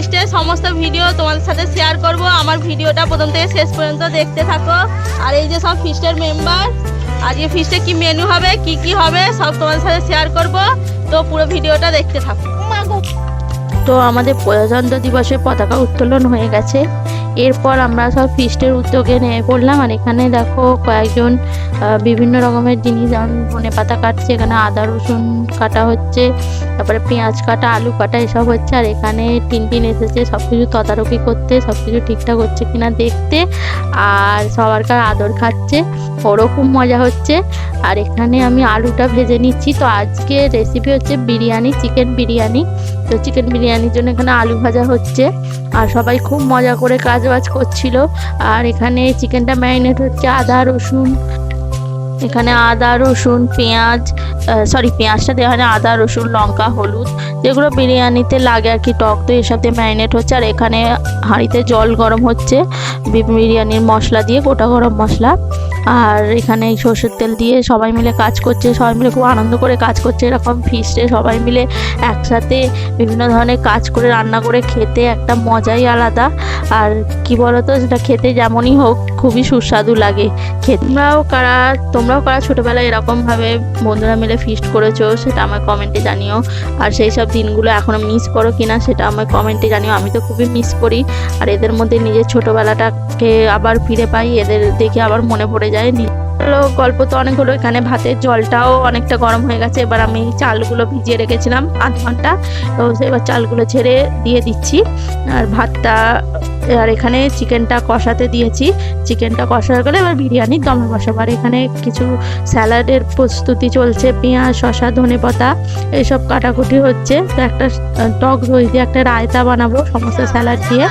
ফিস্টের সমস্ত ভিডিও তোমাদের সাথে শেয়ার করব। আমার ভিডিওটা প্রথম থেকে শেষ পর্যন্ত দেখতে থাকো। আর এই যে সব ফিস্টের মেম্বার আজকে ফিস্টে কি মেনু হবে কি কি হবে সব তোমাদের সাথে শেয়ার করব। তো পুরো ভিডিওটা দেখতে থাকো। তো আমাদের প্রজাতন্ত্র দিবসের পতাকা উত্তোলন হয়ে গেছে। এরপর আমরা সব ফিস্টের উদ্যোগে নেমে পড়লাম। আর এখানে দেখো কয়েকজন বিভিন্ন রকমের জিনিস, যেমন ধনে পাতা কাটছে, এখানে আদা, রসুন কাটা হচ্ছে, তারপরে পেঁয়াজ কাটা, আলু কাটা, এসব হচ্ছে। আর এখানে টিন টিন এসেছে সব কিছু তদারকি করতে সব কিছু ঠিকঠাক হচ্ছে কিনা দেখতে। আর সবার কার আদর খাচ্ছে খুব মজা হচ্ছে। আর এখানে আমি আলুটা ভেজে নিচ্ছি। তো আজকে রেসিপি হচ্ছে বিরিয়ানি চিকেন বিরিয়ানি। তো চিকেন বিরিয়ানির জন্য এখানে আলু ভাজা হচ্ছে। আর সবাই খুব মজা করে কাজ বাজ করছিল। আর এখানে চিকেনটা ম্যারিনেট হচ্ছে আদা, রসুন। এখানে আদা, রসুন, পেঁয়াজ সরি পেঁয়াজটা দেওয়া হয় আদা, রসুন, লঙ্কা, হলুদ। যেগুলো বিরিয়ানিতে লাগে আর কি, টক তো এসব দিয়ে ম্যারিনেট হচ্ছে। আর এখানে হাঁড়িতে জল গরম হচ্ছে। বিরিয়ানির মশলা দিয়ে গোটা গরম মশলা। আর এখানে এই সর্ষের তেল দিয়ে সবাই মিলে কাজ করছে, সবাই মিলে খুব আনন্দ করে কাজ করছে, এরকম ফিস্টে সবাই মিলে একসাথে বিভিন্ন ধরনের কাজ করে, রান্না করে, খেতে একটা মজাই আলাদা। আর কি বলতো, সেটা খেতে যেমনই হোক, খুবই সুস্বাদু লাগে। খেতে তোমরাও কারা তোমরাও কারা ছোটোবেলায় এরকমভাবে বন্ধুরা মিলে ফিস্ট করেছ, সেটা আমার কমেন্টে জানিও। আর সেই সব দিনগুলো এখনও মিস করো কিনা, সেটা আমার কমেন্টে জানিও। আমি তো খুবই মিস করি। আর এদের মধ্যে নিজের ছোটোবেলাটাকে আবার ফিরে পাই, এদের দেখে আবার মনে পড়ে যায় নি- হলো, গল্প তো অনেক হলো, এখানে ভাতের জলটাও অনেকটা গরম হয়ে গেছে। এবার আমি চালগুলো ভিজিয়ে রেখেছিলাম আধ ঘণ্টা। তো এবার চালগুলো ছেড়ে দিয়ে দিচ্ছি। আর ভাতটা, আর এখানে চিকেনটা কষাতে দিয়েছি। চিকেনটা কষা হয়ে গেলে এবার বিরিয়ানির দমে বসাবো। আর এখানে কিছু স্যালাডের প্রস্তুতি চলছে। পেঁয়াজ, শসা, ধনে পাতা এইসব কাটাকুটি হচ্ছে। তো একটা টক দই দিয়ে একটা রায়তা বানাবো সমস্ত স্যালাড দিয়ে।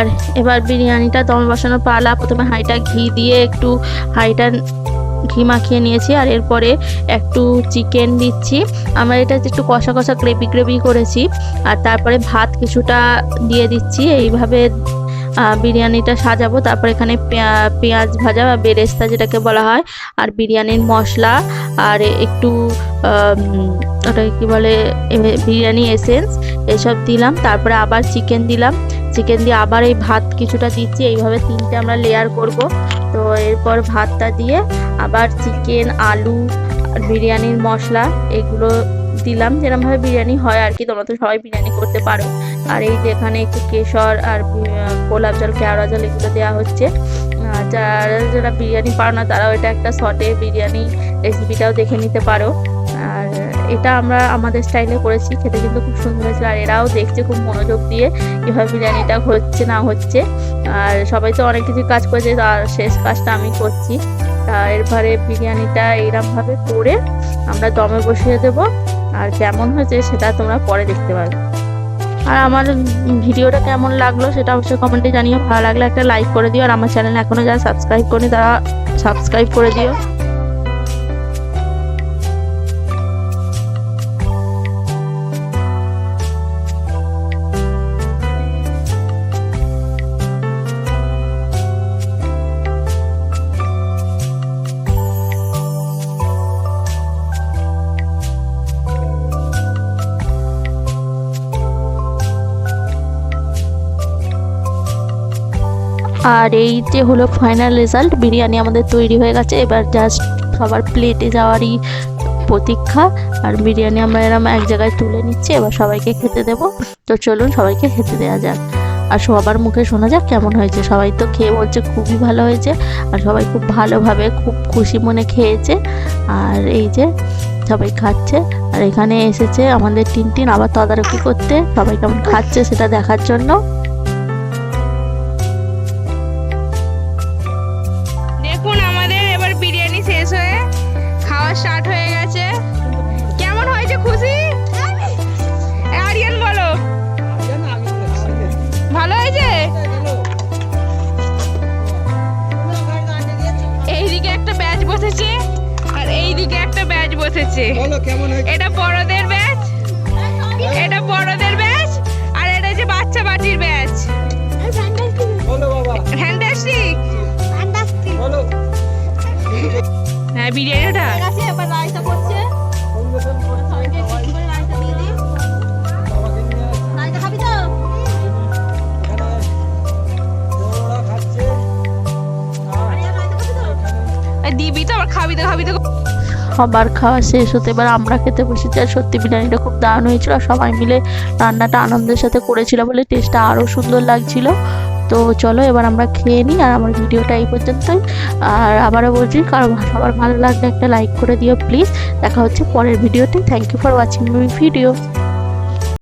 আর এবার বিরিয়ানিটা দমে বসানো পালা। প্রথমে হাঁড়িটা ঘি দিয়ে একটু হাঁড়িটা ঘি মাখিয়ে নিয়েছি আর এরপরে একটু চিকেন দিচ্ছি। আমরা এটা একটু কষা কষা গ্রেভি গ্রেভি করেছি আর তারপরে ভাত কিছুটা দিয়ে দিচ্ছি। এইভাবে বিরিয়ানিটা সাজাবো। তারপর এখানে পেঁয়া- পেঁয়াজ ভাজা বা বেরেস্তা যেটাকে বলা হয় আর বিরিয়ানির মশলা আর একটু ওটা কি বলে বিরিয়ানি এসেন্স এসব দিলাম। তারপরে আবার চিকেন দিলাম। চিকেন দিয়ে আবার এই ভাত কিছুটা দিচ্ছি। এইভাবে তিনটে আমরা লেয়ার করব। তো এরপর ভাতটা দিয়ে আবার চিকেন আলু, বিরিয়ানির মশলা, এগুলো দিলাম। যেরকমভাবে বিরিয়ানি হয় আর কি, তোমরা তো সবাই বিরিয়ানি করতে পারো। আর এই যে এখানে একটু কেশর আর গোলাপ জল, কেওড়া জল এগুলো দেওয়া হচ্ছে। যারা যারা বিরিয়ানি পারো না, তারাও এটা একটা শর্টে বিরিয়ানি রেসিপিটাও দেখে নিতে পারো। আর এটা আমরা আমাদের স্টাইলে করেছি, খেতে কিন্তু খুব সুন্দর হয়েছিল। আর এরাও দেখছে খুব মনোযোগ দিয়ে কীভাবে বিরিয়ানিটা হচ্ছে, না হচ্ছে। আর সবাই তো অনেক কিছু কাজ করেছে আর শেষ কাজটা আমি করছি। তা এরপরে বিরিয়ানিটা এইরকমভাবে করে আমরা দমে বসিয়ে দেব। আর কেমন হয়েছে সেটা তোমরা পরে দেখতে পারবে। আর আমার ভিডিওটা কেমন লাগল সেটা অবশ্যই কমেন্টে জানিও। ভালো লাগলে একটা লাইক করে দিও। আর আমার চ্যানেল এখনও যারা সাবস্ক্রাইব করেনি, তারা সাবস্ক্রাইব করে দিও। আর এই যে হলো ফাইনাল রেজাল্ট বিরিয়ানি আমাদের তৈরি হয়ে গেছে। এবার জাস্ট সবার প্লেটে যাওয়ারই প্রতীক্ষা। আর বিরিয়ানি আমরা এরম এক জায়গায় তুলে নিচ্ছি, এবার সবাইকে খেতে দেবো। তো চলুন সবাইকে খেতে দেওয়া যাক। আর সবার মুখে শোনা যাক কেমন হয়েছে। সবাই তো খেয়ে বলছে খুবই ভালো হয়েছে, আর সবাই খুব ভালোভাবে খুব খুশি মনে খেয়েছে। আর এই যে সবাই খাচ্ছে, আর এখানে এসেছে আমাদের টিনটিন আবার তদারকি করতে। সবাই কেমন খাচ্ছে সেটা দেখার জন্য। বসেছে? আর এইদিকে একটা ব্যাচ বসেছে। এটা বড়দের ব্যাচ? এটা বড়দের খাবি খাবি খাওয়া শেষ হতে এবার আমরা খেতে বসেছি আর সত্যি বিরিয়ানিটা খুব দারুণ হয়েছিল, আর সবাই মিলে রান্নাটা আনন্দের সাথে করেছিল বলে টেস্টটা আরও সুন্দর লাগছিল। তো চলো এবার আমরা খেয়ে নিই আর আমার ভিডিওটা এই পর্যন্তই। আর আবারও বলছি, কারও সবার ভালো লাগলে একটা লাইক করে দিও প্লিজ দেখা হচ্ছে পরের ভিডিওতে thank you for watching my video